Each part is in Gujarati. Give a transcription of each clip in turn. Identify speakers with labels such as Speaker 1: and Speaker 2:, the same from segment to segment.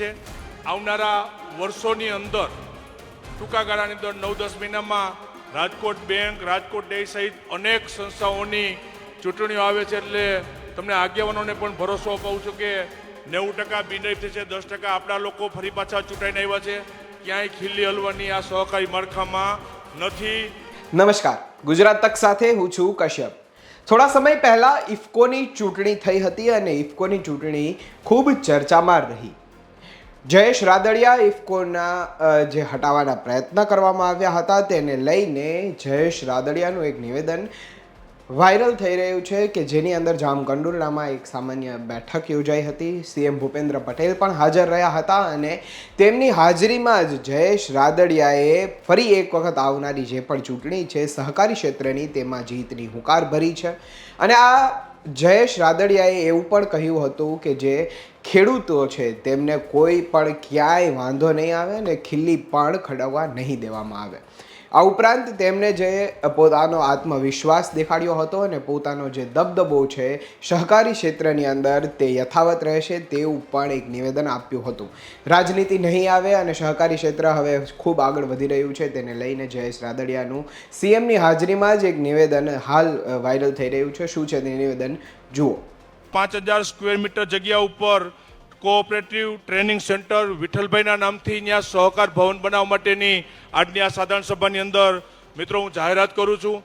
Speaker 1: છે. આવનારા વર્ષોની અંદર ટૂંકા ગાળાની અંદર નવ દસ મહિનામાં રાજકોટ બેંક, રાજકોટ ડે સહિત અનેક સંસ્થાઓની ચૂંટણીઓ આવે છે એટલે તમને આગેવાનોને પણ ભરોસો અપાવું છું કે નેવું ટકા બિનરીફ થશે દસ ટકા આપણા લોકો ફરી પાછા ચૂંટાઈને આવ્યા છે. ક્યાંય ખીલ્લી હલવાની આ સહકારી માળખામાં નથી.
Speaker 2: નમસ્કાર. ગુજરાત તક સાથે હું છું કશ્યપ. થોડા સમય પહેલાં ઇફકોની ચૂંટણી થઈ હતી અને ઇફકોની ચૂંટણી ખૂબ ચર્ચામાં રહી. જયેશ રાદડિયા ઇફકોના જે હટાવવાના પ્રયત્ન કરવામાં આવ્યા હતા, તેને લઈને જયેશ રાદડિયાનું એક નિવેદન વાયરલ થઈ રહ્યું છે કે જેની અંદર જામકંડોરણામાં એક સામાન્ય બેઠક યોજાઈ હતી. સીએમ ભૂપેન્દ્ર પટેલ પણ હાજર રહ્યા હતા અને તેમની હાજરીમાં જ જયેશ રાદડિયાએ ફરી એક વખત આવનારી જે પણ ચૂંટણી છે, સહકારી ક્ષેત્રની, તેમાં જીતની હુંકાર ભરી છે. અને આ જયેશ રાદડિયાએ એવું પણ કહ્યું હતું કે જે ખેડૂતો છે, તેમને કોઈ પણ ક્યાંય વાંધો નહીં આવે ને ખીલ્લી પણ ખડવા નહીં દેવામાં આવે. આ ઉપરાંત તેમણે જે પોતાનો આત્મવિશ્વાસ દેખાડ્યો હતો અને પોતાનો જે દબદબો છે, સહકારી ક્ષેત્રની અંદર તે યથાવત રહેશે તેવું પણ એક નિવેદન આપ્યું હતું. રાજનીતિ નહીં આવે અને સહકારી ક્ષેત્ર હવે ખૂબ આગળ વધી રહ્યું છે તેને લઈને જયેશ રાદડિયાનું સીએમની હાજરીમાં જ એક નિવેદન હાલ વાયરલ થઈ રહ્યું છે. શું છે તે નિવેદન? જુઓ.
Speaker 1: પાંચ હજાર સ્ક્વેર મીટર જગ્યા ઉપર કોઓપરેટિવ ટ્રેનિંગ સેન્ટર વિઠ્ઠલભાઈના નામથી ત્યાં સહકાર ભવન બનાવવા માટેની આજની આ સાધારણ સભાની અંદર મિત્રો હું જાહેરાત કરું છું.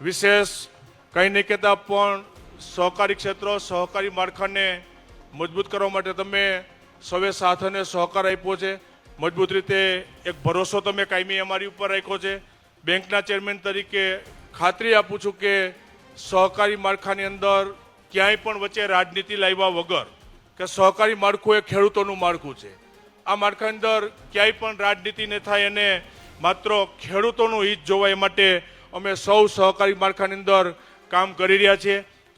Speaker 1: વિશેષ કંઈ નહીં કહેતા પણ સહકારી ક્ષેત્ર, સહકારી માળખાને મજબૂત કરવા માટે તમે સૌએ સાથ અને સહકાર આપ્યો છે. મજબૂત રીતે એક ભરોસો તમે કાયમી અમારી ઉપર રાખ્યો છે. બેંકના ચેરમેન તરીકે ખાતરી આપું છું કે સહકારી માળખાની અંદર ક્યાંય પણ વચ્ચે રાજનીતિ લાવ્યા વગર કે સહકારી માળખું એ ખેડૂતોનું માળખું છે. આ માળખાની અંદર ક્યાંય પણ રાજનીતિ ન થાય અને માત્ર ખેડૂતોનું હિત જોવાય માટે અમે સૌ સહકારી માળખાની અંદર કામ કરી રહ્યા છીએ.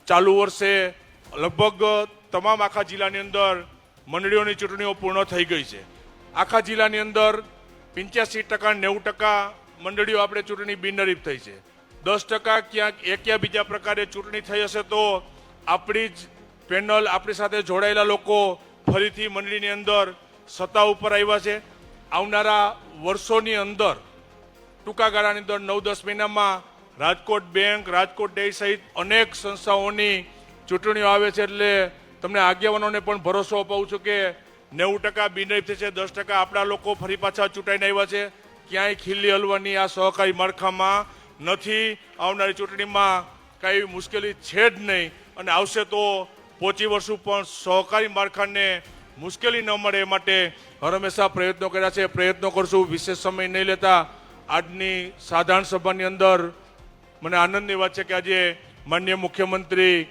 Speaker 1: ચાલુ વર્ષે લગભગ તમામ આખા જિલ્લાની અંદર મંડળીઓની ચૂંટણીઓ પૂર્ણ થઈ ગઈ છે. આખા જિલ્લાની અંદર પંચ્યાસી ટકા નેવું ટકા મંડળીઓ આપણે ચૂંટણી બિનહરીફ થઈ છે. દસ ટકા ક્યાંક એક બીજા પ્રકારે ચૂંટણી થઈ હશે તો આપણી જ પેનલ આપણી સાથે જોડાયેલા લોકો ફરીથી મંડળીની અંદર સત્તા ઉપર આવ્યા છે. આવનારા વર્ષોની અંદર ટૂંકા ગાળાની અંદર નવ દસ મહિનામાં રાજકોટ બેંક, રાજકોટ ડેરી સહિત અનેક સંસ્થાઓની ચૂંટણીઓ આવે છે એટલે તમને આગેવાનોને પણ ભરોસો અપાવું છું કે નેવું ટકા બિનરીફ થશે, દસ ટકા આપણા લોકો ફરી પાછા ચૂંટાઈને આવ્યા છે. ક્યાંય ખીલ્લી હલવાની આ સહકારી માળખામાં નથી. આવનારી ચૂંટણીમાં કાંઈ મુશ્કેલી છે જ નહીં. અને આવશે તો પહોંચી વર્ષું પણ સહકારી માળખાને મુશ્કેલી ન મળે એ માટે હર હંમેશા પ્રયત્નો કર્યા છે. પ્રયત્નો કરશું, વિશેષ સમય નહીં લેતા. આજની સાધારણ સભાની અંદર મને આનંદની વાત છે કે આજે માન્ય મુખ્યમંત્રી,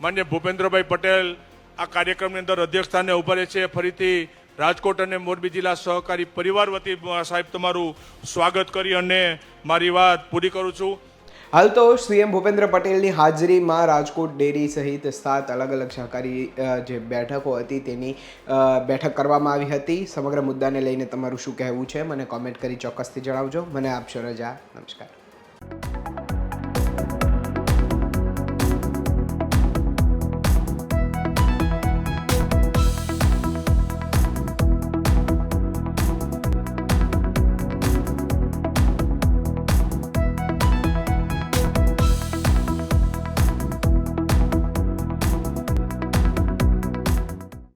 Speaker 1: માન્ય ભૂપેન્દ્રભાઈ પટેલ આ કાર્યક્રમની અંદર અધ્યક્ષ સ્થાને ઊભા રહે છે. ફરીથી રાજકોટ અને મોરબી જિલ્લા સહકારી પરિવાર વતી સાહેબ તમારું સ્વાગત કરી અને મારી વાત પૂરી કરું છું.
Speaker 2: હાલ તો સીએમ ભૂપેન્દ્ર પટેલની હાજરીમાં રાજકોટ ડેરી સહિત સાત અલગ અલગ સહકારી જે બેઠકો હતી તેની બેઠક કરવામાં આવી હતી. સમગ્ર મુદ્દાને લઈને તમારું શું કહેવું છે? મને કોમેન્ટ કરી ચોક્કસથી જણાવજો. મને આપશો રજા. નમસ્કાર.